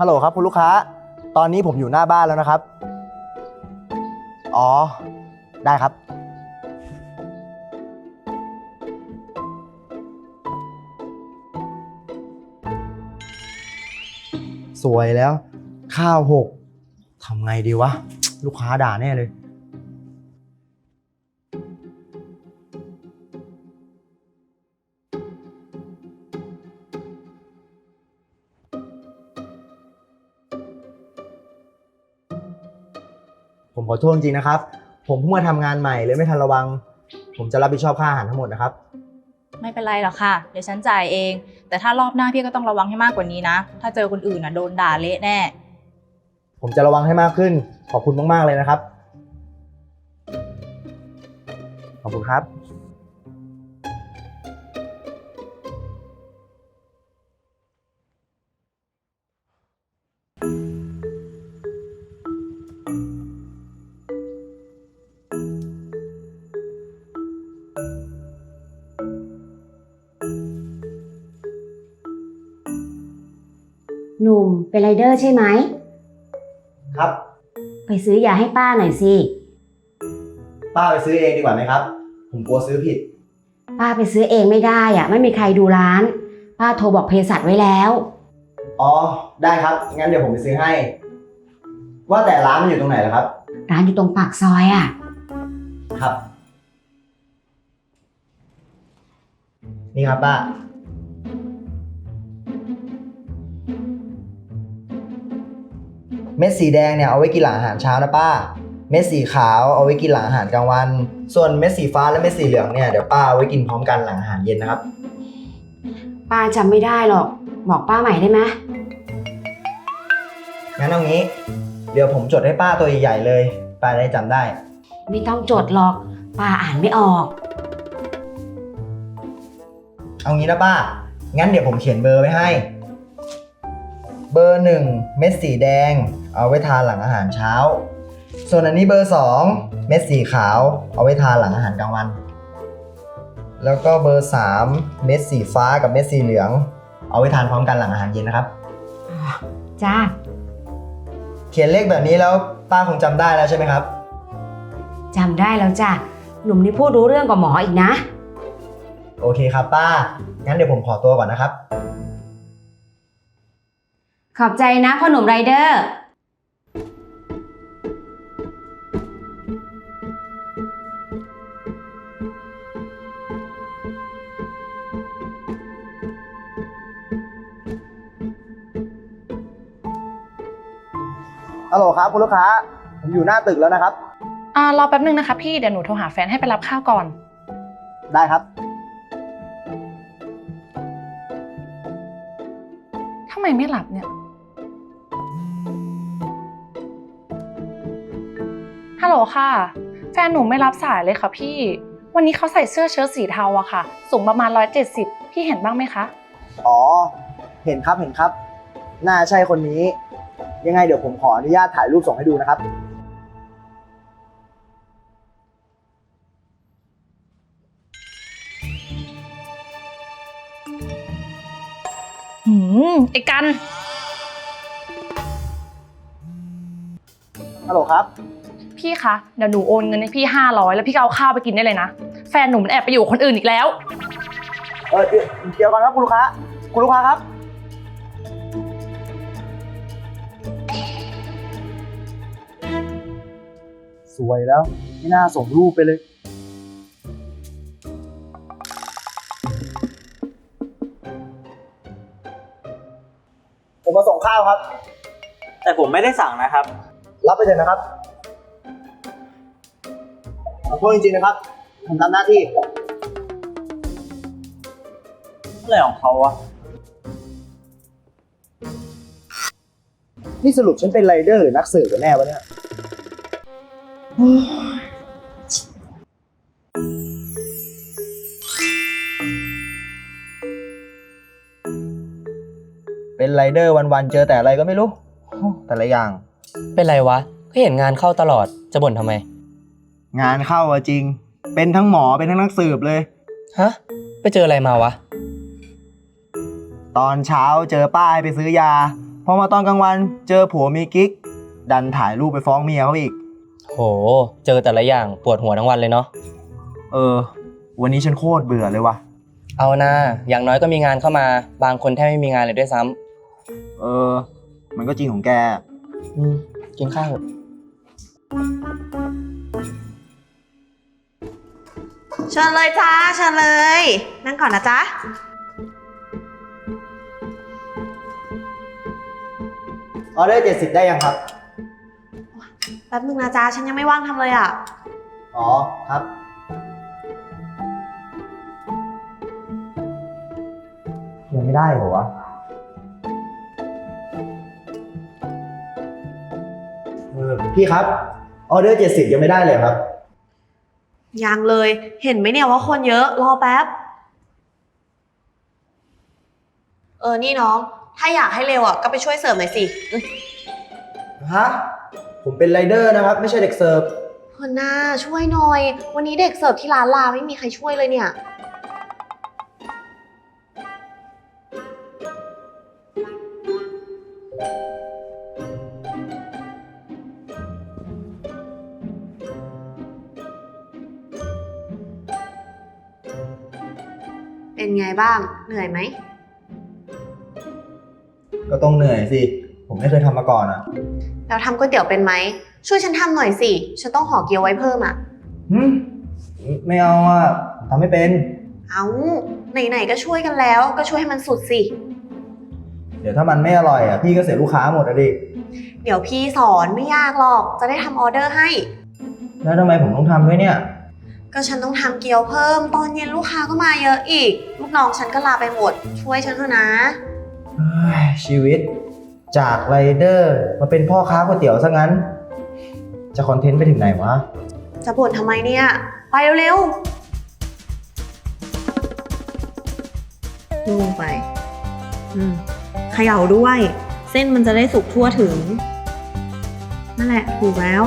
ฮัลโหลครับคุณลูกค้า ตอนนี้ผมอยู่หน้าบ้านแล้วนะครับ อ๋อ ได้ครับ สวยแล้ว ข้าวหกทำไงดีวะ ลูกค้าด่าแน่เลย ผมขอโทษจริงๆนะครับ ผมเพิ่งมาทำงานใหม่เลยไม่ทันระวัง ผมจะรับผิดชอบค่าอาหารทั้งหมดนะครับ ไม่เป็นไรหรอกค่ะ เดี๋ยวฉันจ่ายเอง แต่ถ้ารอบหน้าพี่ก็ต้องระวังให้มากกว่านี้นะ ถ้าเจอคนอื่นน่ะโดนด่าเละแน่ ผมจะระวังให้มากขึ้น ขอบคุณมากๆเลยนะครับ ขอบคุณครับ หนุ่มเป็นไรเดอร์ใช่ไหม ครับ ไปซื้อยาให้ป้าหน่อยสิ ป้าไปซื้อเองดีกว่าไหมครับ ผมกลัวซื้อผิด ป้าไปซื้อเองไม่ได้อะไม่มีใครดูร้าน ป้าโทรบอกเภสัชไว้แล้ว อ๋อ ได้ครับ งั้นเดี๋ยวผมไปซื้อให้ ว่าแต่ร้านมันอยู่ตรงไหนล่ะครับ ร้านอยู่ตรงปากซอยอะ ครับ นี่ครับป้า เม็ดสีแดงเนี่ยเอาไว้กินหลังอาหารเช้านะป้า เม็ดสีขาวเอาไว้กินหลังอาหารกลางวัน ส่วนเม็ดสีฟ้าและเม็ดสีเหลืองเนี่ยเดี๋ยวป้าเอาไว้กินพร้อมกันหลังอาหารเย็นนะครับ ป้าจำไม่ได้หรอก บอกป้าใหม่ได้ไหมงั้นเอางี้ เดี๋ยวผมจดให้ป้าตัวใหญ่ๆเลย ป้าได้จำได้ ไม่ต้องจดหรอก ป้าอ่านไม่ออก เอางี้นะป้า งั้นเดี๋ยวผมเขียนเบอร์ไว้ให้ เบอร์หนึ่งเม็ดสีแดง เอาไว้ทานหลังอาหารเช้า ส่วนอันนี้เบอร์สองเม็ดสีขาว เอาไว้ทานหลังอาหารกลางวัน แล้วก็เบอร์สามเม็ดสีฟ้ากับเม็ดสีเหลือง เอาไว้ทานพร้อมกันหลังอาหารเย็นนะครับ จ้า เขียนเลขแบบนี้แล้วป้าคงจำได้แล้วใช่ไหมครับ จำได้แล้วจ้ะ หนุ่มนี่พูดรู้เรื่องกว่าหมออีกนะ โอเคครับ ป้า งั้นเดี๋ยวผมขอตัวก่อนนะครับ ขอบใจนะพ่อหนุ่มไรเดอร์ ฮัลโหลครับคุณลูกค้า ผมอยู่หน้าตึกแล้วนะครับ อ่ารอแป๊บนึงนะคะพี่ เดี๋ยวหนูโทรหาแฟนให้ไปรับข้าวก่อน ได้ครับ ทำไมไม่รับเนี่ย ฮัลโหลค่ะ แฟนหนูไม่รับสายเลยค่ะพี่ วันนี้เขาใส่เสื้อเชิ้ตสีเทาอะค่ะ สูงประมาณ 170 พี่เห็นบ้างไหมคะ อ๋อ เห็นครับเห็นครับ น่าใช่คนนี้ ยังไงเดี๋ยวผมขออนุญาตถ่ายรูปส่งให้ดูนะครับ หืมไอ้กัน ฮัลโหลครับ พี่คะ เดี๋ยวหนูโอนเงินให้พี่ 500 แล้วพี่ก็เอาข้าวไปกินได้เลยนะ แฟนหนูมันแอบไปอยู่กับคนอื่นอีกแล้ว เออเดี๋ยวเดี๋ยวก่อนครับคุณลูกค้า คุณลูกค้าครับ วยแล้ว ไม่น่าส่งรูปไปเลย ผมมาส่งข้าวครับ แต่ผมไม่ได้สั่งนะครับ รับไปเลยนะครับ ขอโทษจริงๆนะครับ ผมทำหน้าที่ อะไรของเขาวะนี่สรุปฉันเป็นไรเดอร์หรือนักสืบกันแน่วะเนี่ย เป็นไรเดอร์วันๆเจอแต่อะไรก็ไม่รู้โอ้แต่ละอย่าง เป็นไรวะ ก็เห็นงานเข้าตลอด จะบ่นทำไม งานเข้าอะจริง เป็นทั้งหมอเป็นทั้งนักสืบเลย ฮะ ไปเจออะไรมาวะ ตอนเช้าเจอป้าให้ไปซื้อยาพพอมาตอนกลางวันเจอผัวมีกิ๊ก ดันถ่ายรูปไปฟ้องเมียเขาอีก โห เจอแต่ละอย่างปวดหัวทั้งวันเลยเนาะ เออ วันนี้ฉันโคตรเบื่อเลยว่ะ เอานะอย่างน้อยก็มีงานเข้ามา บางคนแทบไม่มีงานเลยด้วยซ้ำเออ มันก็จริงของแก อืมกินข้าวเถอะเชิญเลยจ้าเชิญเลย นั่งก่อนนะจ๊ะ ออเดอร์เจ็ดสิบได้ยังครับแป๊บนึงนะจ๊ะฉันยังไม่ว่างทำเลยอะ อ๋อครับ ยังไม่ได้เหรอวะ เออพี่ครับ ออเดอร์เจ็ดสิบยังไม่ได้เลยครับ ยังเลย เห็นไหมเนี่ยว่าคนเยอะ รอแป๊บ เออ นี่น้อง ถ้าอยากให้เร็วอะ ก็ไปช่วยเสิร์ฟหน่อยสิอืมฮะ ผมเป็นไรเดอร์นะครับ ไม่ใช่เด็กเสิร์ฟ หัวหน้าช่วยหน่อย วันนี้เด็กเสิร์ฟที่ร้านลาไม่มีใครช่วยเลยเนี่ย เป็นไงบ้าง เหนื่อยไหม ก็ต้องเหนื่อยสิ ผมไม่เคยทำมาก่อนอะ แล้วทำก๋วยเตี๋ยวเป็นไหม ช่วยฉันทำหน่อยสิ ฉันต้องห่อเกี๊ยวไว้เพิ่มอะหืมไม่เอาอะทำไม่เป็น เอาไหนๆก็ช่วยกันแล้ว ก็ช่วยให้มันสุดสิ เดี๋ยวถ้ามันไม่อร่อยอะพี่ก็เสียลูกค้าหมดอะดิเดี๋ยวพี่สอนไม่ยากหรอก จะได้ทำออเดอร์ให้ แล้วทำไมผมต้องทำด้วยเนี่ย ก็ฉันต้องทำเกี๊ยวเพิ่ม ตอนเย็นลูกค้าก็มาเยอะอีก ลูกน้องฉันก็ลาไปหมด ช่วยฉันเถอะนะ เฮ้ยชีวิต จากไรเดอร์มาเป็นพ่อค้าก๋วยเตี๋ยวซะงั้น จะคอนเทนต์ไปถึงไหนวะ จะบ่นทำไมเนี่ย ไปเร็วๆลงไป อืมเขย่าด้วย เส้นมันจะได้สุกทั่วถึง นั่นแหละ ถูกแล้ว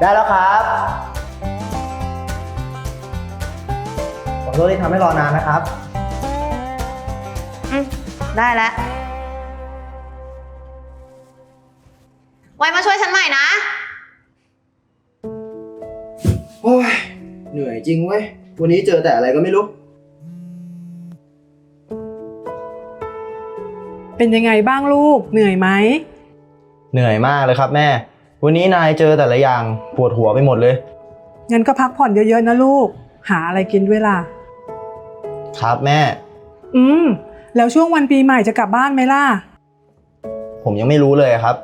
ได้แล้วครับ ขอโทษที่ทำให้รอนานนะครับอืม ได้แล้ว ไว้มาช่วยฉันใหม่นะ โอ้ยเหนื่อยจริงเว้ย วันนี้เจอแต่อะไรก็ไม่รู้ เป็นยังไงบ้างลูก เหนื่อยไหม เหนื่อยมากเลยครับแม่ วันนี้นายเจอแต่ละอย่างปวดหัวไปหมดเลย งั้นก็พักผ่อนเยอะๆนะลูก หาอะไรกินด้วยล่ะ ครับแม่ อืม แล้วช่วงวันปีใหม่จะกลับบ้านไหมล่ะผมยังไม่รู้เลยครับ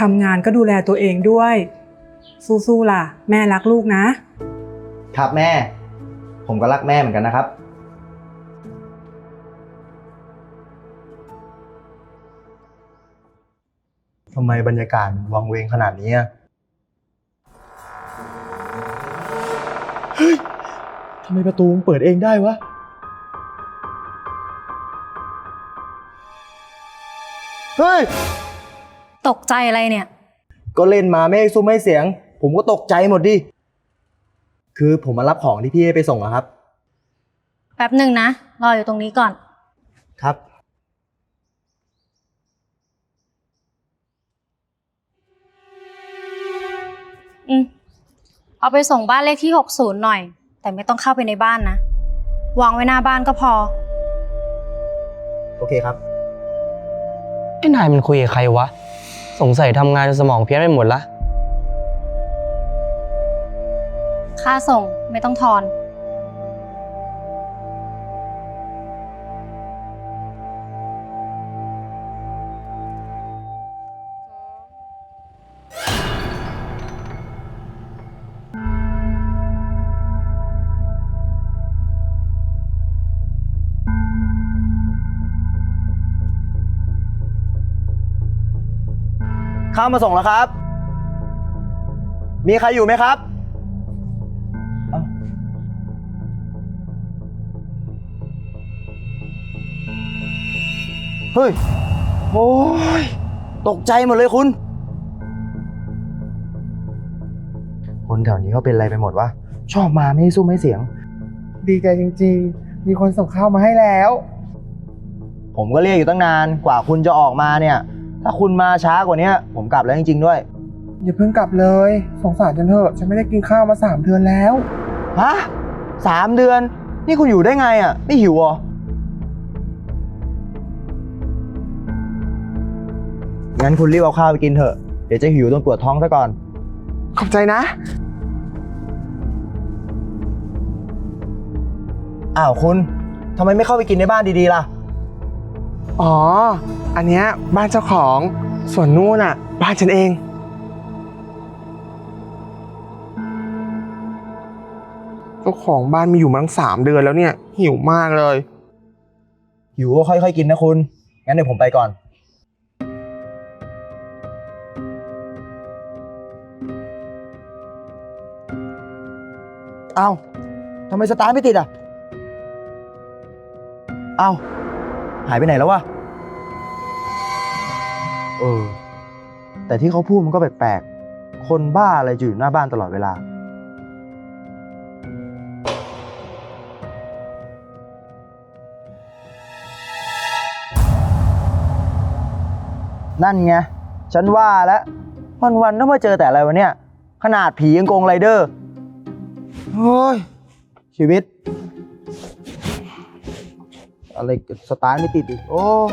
ทำงานก็ดูแลตัวเองด้วย สู้ๆล่ะ แม่รักลูกนะ ครับแม่ ผมก็รักแม่เหมือนกันนะครับ ทำไมบรรยากาศมันวังเวงขนาดนี้อะเฮ้ยทำไมประตูมันเปิดเองได้วะ เฮ้ย ตกใจอะไรเนี่ย ก็เล่นมาไม่ให้ซุ้มไม่เสียง ผมก็ตกใจหมดดิ คือผมมารับของที่พี่ให้ไปส่งอะครับ แป๊บหนึ่งนะ รออยู่ตรงนี้ก่อน ครับ อืมเอาไปส่งบ้านเลขที่ 60 หน่อย แต่ไม่ต้องเข้าไปในบ้านนะ วางไว้หน้าบ้านก็พอ โอเคครับ ไอ้นายมันคุยกับใครวะ สงสัยทำงานจนสมองเพี้ยนไปหมดละ ค่าส่งไม่ต้องทอน ข้าวมาส่งแล้วครับ มีใครอยู่ไหมครับเอ้าเฮ้ย โอ้ย ตกใจหมดเลยคุณ คนแถวนี้เขาเป็นอะไรไปหมดวะ ชอบมาไม่ให้สู้ไม่เสียง ดีใจจริงๆ มีคนส่งข้าวมาให้แล้ว ผมก็เรียกอยู่ตั้งนาน กว่าคุณจะออกมาเนี่ย ถ้าคุณมาช้ากว่านี้ผมกลับแล้วจริง ๆ ด้วย อย่าเพิ่งกลับเลย สงสารฉันเถอะฉันไม่ได้กินข้าวมาสามเดือนแล้ว ฮะสามเดือน นี่คุณอยู่ได้ไงอะ ไม่หิวเหรองั้นคุณรีบเอาข้าวไปกินเถอะ เดี๋ยวจะหิวต้องปวดท้องซะก่อน ขอบใจนะ อ้าวคุณทำไมไม่เข้าไปกินในบ้านดีๆล่ะ อ๋อ อันเนี้ยบ้านเจ้าของ ส่วนนู่นน่ะ บ้านฉันเอง เจ้าของบ้านมีอยู่มาตั้งสามเดือนแล้วเนี่ย หิวมากเลยหิวก็ค่อยๆกินนะคุณ งั้นเดี๋ยวผมไปก่อน เอ้าทำไมสตาร์ทไม่ติดอะ เอ้า หายไปไหนแล้ววะ เออ แต่ที่เขาพูดมันก็แปลกๆ คนบ้าอะไรจะอยู่หน้าบ้านตลอดเวลา นั่นไง ฉันว่าแล้ว วันๆต้องมาเจอแต่อะไรวะเนี่ย ขนาดผียังโกงไรเดอร์โอ้ย ชีวิต อะไรสตาร์ทไม่ติดอีกโอ้ย